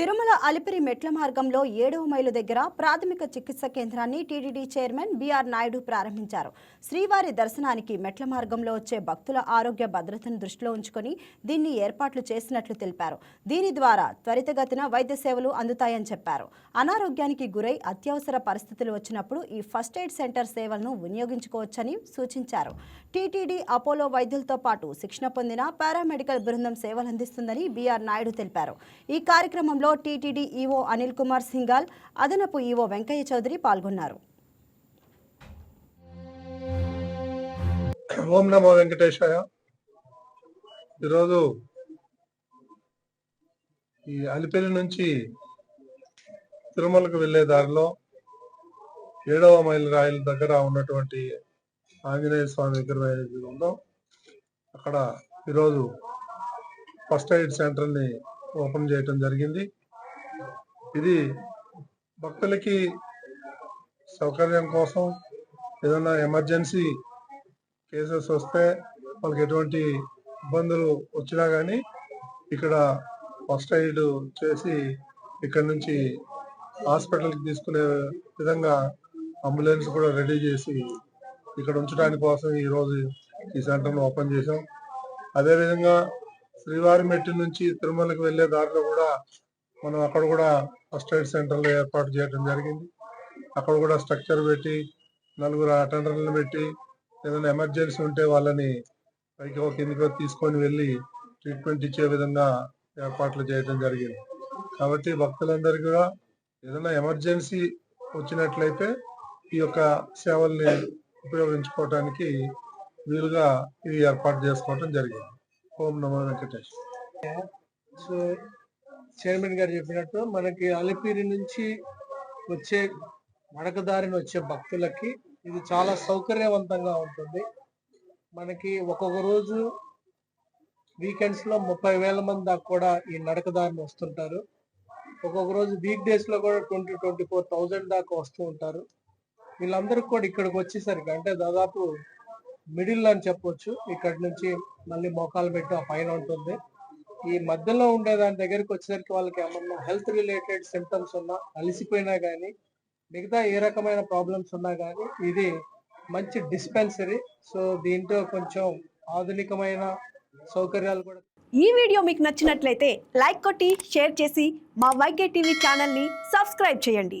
తిరుమల అలిపిరి మెట్ల మార్గంలో ఏడవ మైలు దగ్గర ప్రాథమిక చికిత్స కేంద్రాన్ని టీటీడీ చైర్మన్ బీఆర్ నాయుడు ప్రారంభించారు. శ్రీవారి దర్శనానికి మెట్ల మార్గంలో వచ్చే భక్తుల ఆరోగ్య భద్రతను దృష్టిలో ఉంచుకొని దీన్ని ఏర్పాట్లు చేసినట్లు తెలిపారు. దీని ద్వారా త్వరితగతిన వైద్య సేవలు అందుతాయని చెప్పారు. అనారోగ్యానికి గురై అత్యవసర పరిస్థితులు వచ్చినప్పుడు ఈ ఫస్ట్ ఎయిడ్ సెంటర్ సేవలను వినియోగించుకోవచ్చని సూచించారు. టీటీడీ అపోలో వైద్యులతో పాటు శిక్షణ పొందిన పారామెడికల్ బృందం సేవలందిస్తుందని బీఆర్ నాయుడు తెలిపారు. ఈ కార్యక్రమంలో టీటీడీ ఈవో అనిల్ కుమార్ సింగాల్ అదనపు ఈవో వెంకయ్య చౌదరి పాల్గొన్నారు. ఓం నమో వెంకటేశాయ. ఈరోజు ఈ అలిపెల్లి నుంచి తిరుమలకు వెళ్ళే దారిలో ఏడవ మైల్ రాయల దగ్గర ఉన్నటువంటి ఆంజనేయ స్వామి విగ్రహంలో ఉందో అక్కడ ఈరోజు ఫస్ట్ ఎయిడ్ సెంటర్ని ఓపెన్ చేయటం జరిగింది. ఇది భక్తులకి సౌకర్యం కోసం ఏదైనా ఎమర్జెన్సీ కేసెస్ వస్తే వాళ్ళకి ఎటువంటి ఇబ్బందులు వచ్చినా కానీ ఇక్కడ ఫస్ట్ ఎయిడ్ చేసి ఇక్కడ నుంచి హాస్పిటల్కి తీసుకునే విధంగా అంబులెన్స్ కూడా రెడీ చేసి ఇక్కడ ఉంచడానికి కోసం ఈరోజు ఈ సెంటర్ను ఓపెన్ చేశాం. అదేవిధంగా శ్రీవారి మెట్టి నుంచి తిరుమలకి వెళ్ళే దారిలో కూడా మనం అక్కడ కూడా ఫస్ట్ ఎయిడ్ సెంటర్లు ఏర్పాటు చేయడం జరిగింది. అక్కడ కూడా స్ట్రక్చర్ పెట్టి నలుగురు అటెండర్లను పెట్టి ఏదైనా ఎమర్జెన్సీ ఉంటే వాళ్ళని పైకి కిందికి తీసుకొని వెళ్ళి ట్రీట్మెంట్ ఇచ్చే విధంగా ఏర్పాట్లు చేయడం జరిగింది. కాబట్టి భక్తులందరికీ కూడా ఏదైనా ఎమర్జెన్సీ వచ్చినట్లయితే ఈ యొక్క సేవల్ని ఉపయోగించుకోవటానికి వీలుగా ఇది ఏర్పాటు చేసుకోవటం జరిగింది. ఓం నమో వెంకటేష్ సో చైర్మన్ గారు చెప్పినట్టు మనకి అలిపిరి నుంచి వచ్చే మడకదారిని వచ్చే భక్తులకి ఇది చాలా సౌకర్యవంతంగా ఉంటుంది. మనకి ఒక్కొక్క రోజు వీకెండ్స్లో ముప్పై వేల మంది దాకా కూడా ఈ నడకదారిని వస్తుంటారు. ఒక్కొక్క రోజు వీక్ డేస్లో కూడా ట్వంటీ ట్వంటీ ఫోర్ థౌజండ్ దాకా వస్తూ ఉంటారు. వీళ్ళందరూ కూడా ఇక్కడికి వచ్చేసరికి అంటే దాదాపు మిడిల్ అని చెప్పొచ్చు. ఇక్కడ నుంచి మళ్ళీ మోకాలు పెట్టి ఆ పైన ఉంటుంది. ఈ మధ్యలో ఉండే దాని దగ్గరికి వచ్చేసరికి వాళ్ళకి ఏమన్నా హెల్త్ రిలేటెడ్ సిమ్టమ్స్ ఉన్నా అలసిపోయినా కానీ మిగతా ఏ రకమైన ప్రాబ్లమ్స్ ఉన్నా కానీ ఇది మంచి డిస్పెన్సరీ సో దీంట్లో కొంచెం ఆధునికమైన సౌకర్యాలు కూడా ఈ వీడియో మీకు నచ్చినట్లయితే లైక్ కొట్టి షేర్ చేసి మా వైకే టీవీ ఛానల్ని సబ్స్క్రైబ్ చేయండి.